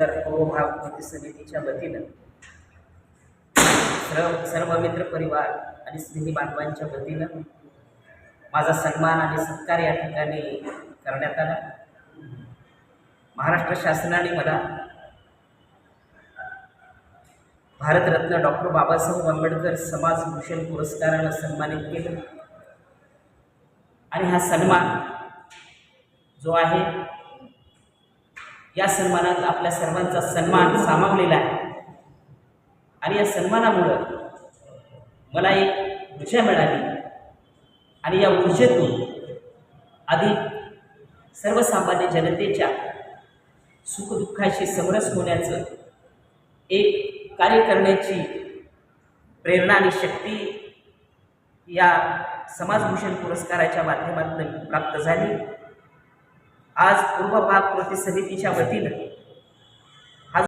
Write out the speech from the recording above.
तर पूर्वभाग कृती समितीच्या वतीनं सर्व सर्व मित्र परिवार आणि स्नेही बांधवांच्या वतीनं माझा सन्मान आणि सत्कार या ठिकाणी करण्यात आला. महाराष्ट्र शासनाने मला भारतरत्न डॉक्टर बाबासाहेब आंबेडकर समाजभूषण पुरस्कारानं सन्मानित केलं. आणि हा सन्मान जो आहे या सन्मानात आपल्या सर्वांचा सन्मान सामावलेला आहे. आणि या सन्मानामुळं मला एक ऊर्जा मिळाली. आणि या ऊर्जेतून अधिक सर्वसामान्य जनतेच्या सुखदुःखाशी समरस होण्याचं एक कार्य करण्याची प्रेरणा आणि शक्ती या समाजभूषण पुरस्काराच्या माध्यमातून प्राप्त झाली. आज पूर्व भाग कृती समितीच्या वतीनं